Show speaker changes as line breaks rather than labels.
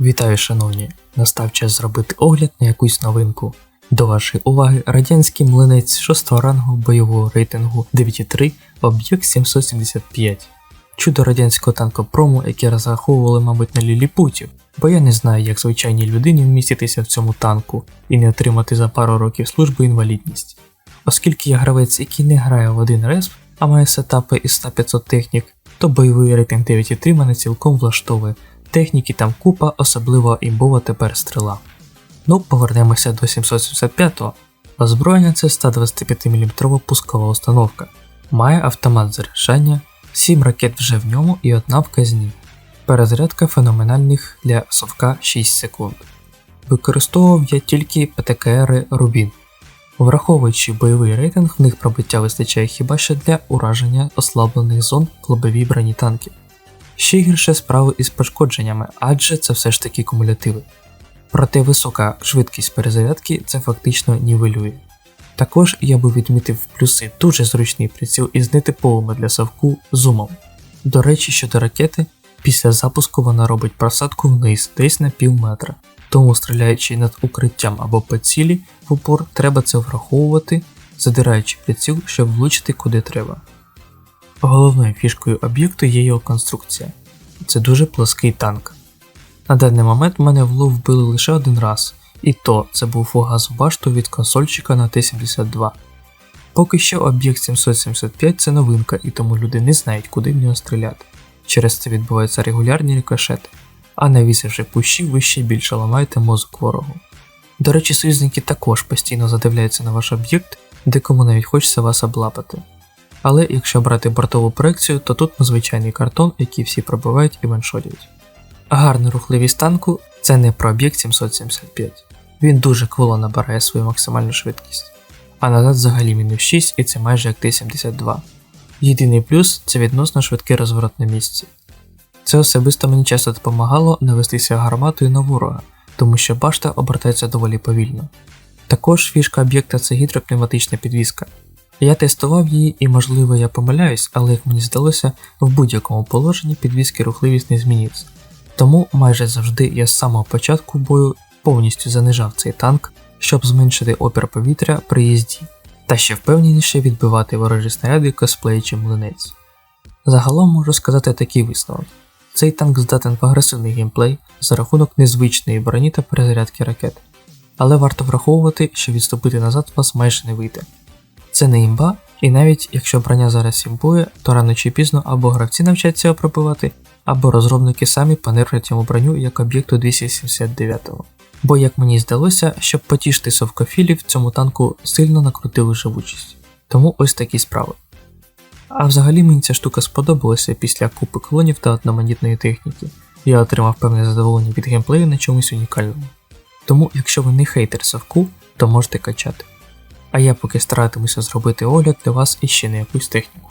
Вітаю, шановні! Настав час зробити огляд на якусь новинку. До вашої уваги радянський млинець 6 рангу бойового рейтингу 9.3 об'єкт 775. Чудо радянського танкопрому, яке розраховували, мабуть, на ліліпутів, бо я не знаю, як звичайній людині вміститися в цьому танку і не отримати за пару років служби інвалідність. Оскільки я гравець, який не грає в один респ, а має сетапи із 100-500 технік, то бойовий рейтинг 9.3 мене цілком влаштовує. Техніки там купа, особливо імбова тепер стріла. Ну, повернемося до 775-го. Озброєння це 125 мм пускова установка. Має автомат заряджання, 7 ракет вже в ньому і одна в казні. Перезарядка феноменальних для совка 6 секунд. Використовував я тільки ПТКР Рубін. Враховуючи бойовий рейтинг, в них пробиття вистачає хіба що для ураження ослаблених зон в лобовій броні танків. Ще гірше справи із пошкодженнями, адже це все ж таки кумулятиви. Проте висока швидкість перезарядки це фактично нівелює. Також я би відмітив плюси дуже зручний приціл із нетиповими для совку зумом. До речі, щодо ракети, після запуску вона робить просадку вниз десь на пів метра, тому стріляючи над укриттям або по цілі в упор, треба це враховувати, задираючи приціл, щоб влучити куди треба. Головною фішкою об'єкту є його конструкція. Це дуже плоский танк. На даний момент мене в лов вбили лише один раз, і то це був фугас в башту від консольчика на Т-72. Поки що об'єкт 775 це новинка, і тому люди не знають, куди в нього стріляти. Через це відбуваються регулярні рикошети, а навісивши пущі, ви ще більше ламаєте мозок ворогу. До речі, союзники також постійно задивляються на ваш об'єкт, декому навіть хочеться вас облапати. Але якщо брати бортову проекцію, то тут звичайний картон, який всі пробивають і ваншотять. Гарна рухливість танку це не про об'єкт 775. Він дуже кволо набирає свою максимальну швидкість. А назад взагалі мінус 6 і це майже як Т-72. Єдиний плюс це відносно швидкий розворот на місці. Це особисто мені часто допомагало навестися гарматою на ворога, тому що башта обертається доволі повільно. Також фішка об'єкта це гідропневматична підвізка. Я тестував її і, можливо, я помиляюсь, але як мені здалося, в будь-якому положенні підвізки рухливість не змінюється. Тому майже завжди я з самого початку бою повністю занижав цей танк, щоб зменшити опір повітря при їзді, та ще впевненіше відбивати ворожі снаряди косплеючи млинець. Загалом можу сказати такий висновок. Цей танк здатен в агресивний геймплей за рахунок незвичної броні та перезарядки ракет, але варто враховувати, що відступити назад вас майже не вийде. Це не імба, і навіть якщо броня зараз імбує, то рано чи пізно або гравці навчаться його пробивати, або розробники самі понервлять йому броню як об'єкту 279. Бо, як мені здалося, щоб потішити совкофілів, цьому танку сильно накрутили живучість. Тому ось такі справи. А взагалі мені ця штука сподобалася після купи клонів та одноманітної техніки. Я отримав певне задоволення від геймплею на чомусь унікальному. Тому, якщо ви не хейтер совку, то можете качати. А я поки старатимуся зробити огляд для вас іще на якусь техніку.